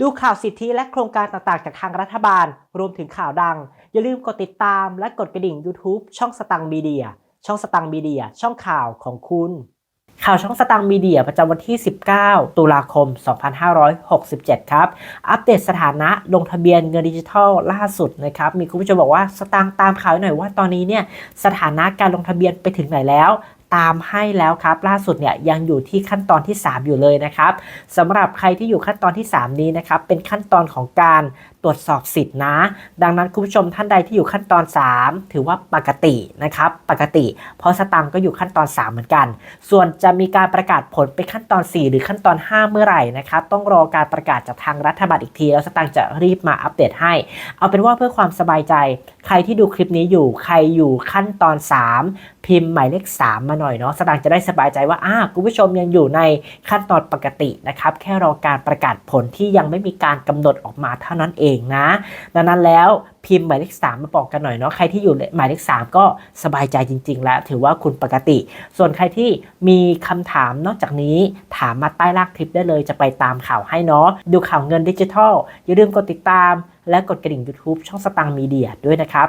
ดูข่าวสิทธิและโครงการต่างๆ จากทางรัฐบาล รวมถึงข่าวดัง อย่าลืมกดติดตามและกดกระดิ่ง YouTube ช่องสตังมีเดีย ช่องสตังมีเดีย ช่องข่าวของคุณ ข่าวช่องสตังมีเดียประจำวันที่ 19 ตุลาคม 2567 ครับ อัปเดตสถานะลงทะเบียนเงินดิจิทัลล่าสุดนะครับ มีคุณผู้ชมบอกว่าสตังตามข่าวหน่อยว่าตอนนี้เนี่ยสถานะการลงทะเบียนไปถึงไหนแล้ว ตามให้แล้วครับ ล่าสุดเนี่ยยังอยู่ที่ขั้นตอนที่ 3 อยู่เลยนะครับสำหรับใครที่อยู่ขั้นตอนที่ 3 นี้นะครับเป็นขั้นตอนของการตรวจสอบสิทธินะ ดังนั้นคุณผู้ชมท่านใดที่อยู่ขั้นตอน 3 ถือว่าปกตินะครับปกติ เพราะสตังค์ก็อยู่ขั้นตอน 3 เหมือนกัน ส่วนจะมีการประกาศผลไปขั้นตอน 4 หรือขั้นตอน 5 เมื่อไหร่นะครับต้องรอการประกาศจากทางรัฐบาลอีกที แล้วสตังค์จะรีบมาอัปเดตให้ เอาเป็นว่าเพื่อความสบายใจ ใครที่ดูคลิปนี้อยู่ใครอยู่ขั้นตอน 3 พิมพ์หมายเลข3มาหน่อยเนาะสตังค์จะได้สบายใจว่าอ่าคุณผู้ชมยังอยู่ในขั้นตอนปกตินะครับ แค่รอการประกาศผลที่ยังไม่มีการกำหนดออกมาเท่านั้นเองนะ ดังนั้นแล้วพิมพ์หมายเลข3มาบอกกันหน่อยเนาะใครที่อยู่หมายเลข3ก็สบายใจจริง ๆ แล้ว ถือว่าคุณปกติ ส่วนใครที่มีคำถามนอกจากนี้ถามมาใต้ล่างคลิปได้เลยจะไปตามข่าวให้เนาะดูข่าวเงินดิจิทัลอย่าลืมกดติดตาม และกดกระดิ่ง YouTube ช่องสตังค์มีเดียด้วยนะครับ